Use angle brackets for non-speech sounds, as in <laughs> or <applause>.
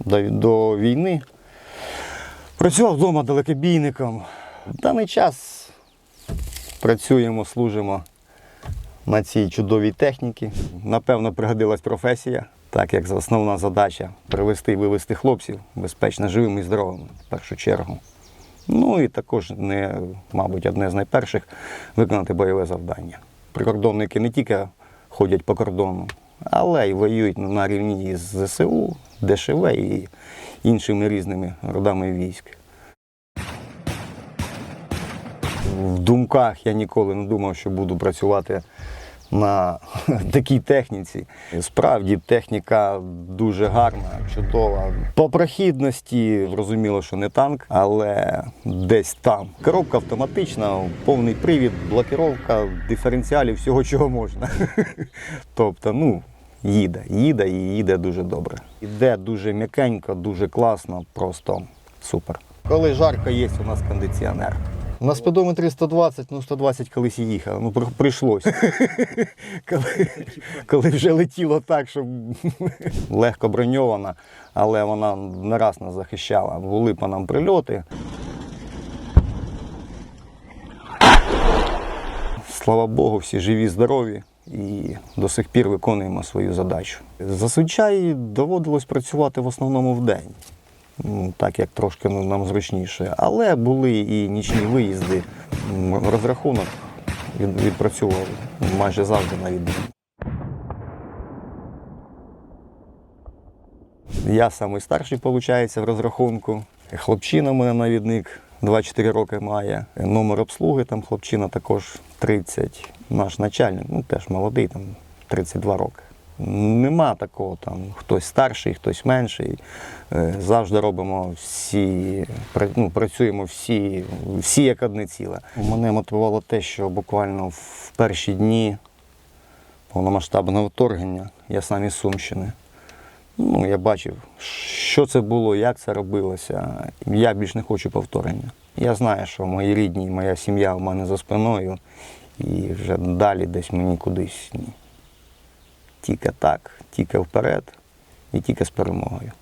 до, війни. Працював вдома далекобійником. В даний час працюємо, служимо на цій чудовій техніці. Напевно, пригодилась професія, так як основна задача привезти і вивезти хлопців безпечно живими і здоровими в першу чергу. Ну і також, не, мабуть, одне з найперших виконати бойове завдання. Прикордонники не тільки ходять по кордону, але й воюють на рівні із ЗСУ, ДШВ і іншими різними родами військ. В думках я ніколи не думав, що буду працювати на <laughs> такій техніці. Справді техніка дуже гарна, чудова. По прохідності зрозуміло, що не танк, але десь там. Коробка автоматична, повний привід, блокировка, диференціалів, всього чого можна. <laughs> Тобто, ну, їде, їде і їде дуже добре. Іде дуже м'якенько, дуже класно, просто супер. Коли жарко, є у нас кондиціонер. На спідометрі 120, ну 120 колись і їхав, ну при- прийшлось. <laughs> коли, коли вже летіло так, що легко броньована, але вона не раз нас захищала. Були по нам прильоти. Слава Богу, всі живі, здорові і до сих пір виконуємо свою задачу. Зазвичай доводилось працювати в основному вдень, ну, так як трошки нам зручніше. Але були і нічні виїзди. Розрахунок від- відпрацьовував майже завжди на відміну. Я самий старший, виходить, в розрахунку. Хлопчина у мене навідник 24 роки має. Номер обслуги там хлопчина також 30. Наш начальник, ну теж молодий, там 32 роки. Нема такого там хтось старший, хтось менший. Е, Завжди робимо всі, ну, працюємо всі, всі як одне ціле. Мене мотивувало те, що буквально в перші дні повномасштабного вторгнення я сам із Сумщини. Ну, я бачив, що це було, як це робилося. Я більш не хочу повторення. Я знаю, що мої рідні, моя сім'я в мене за спиною, і вже далі десь мені кудись ні. Тільки так, тільки вперед і тільки з перемогою.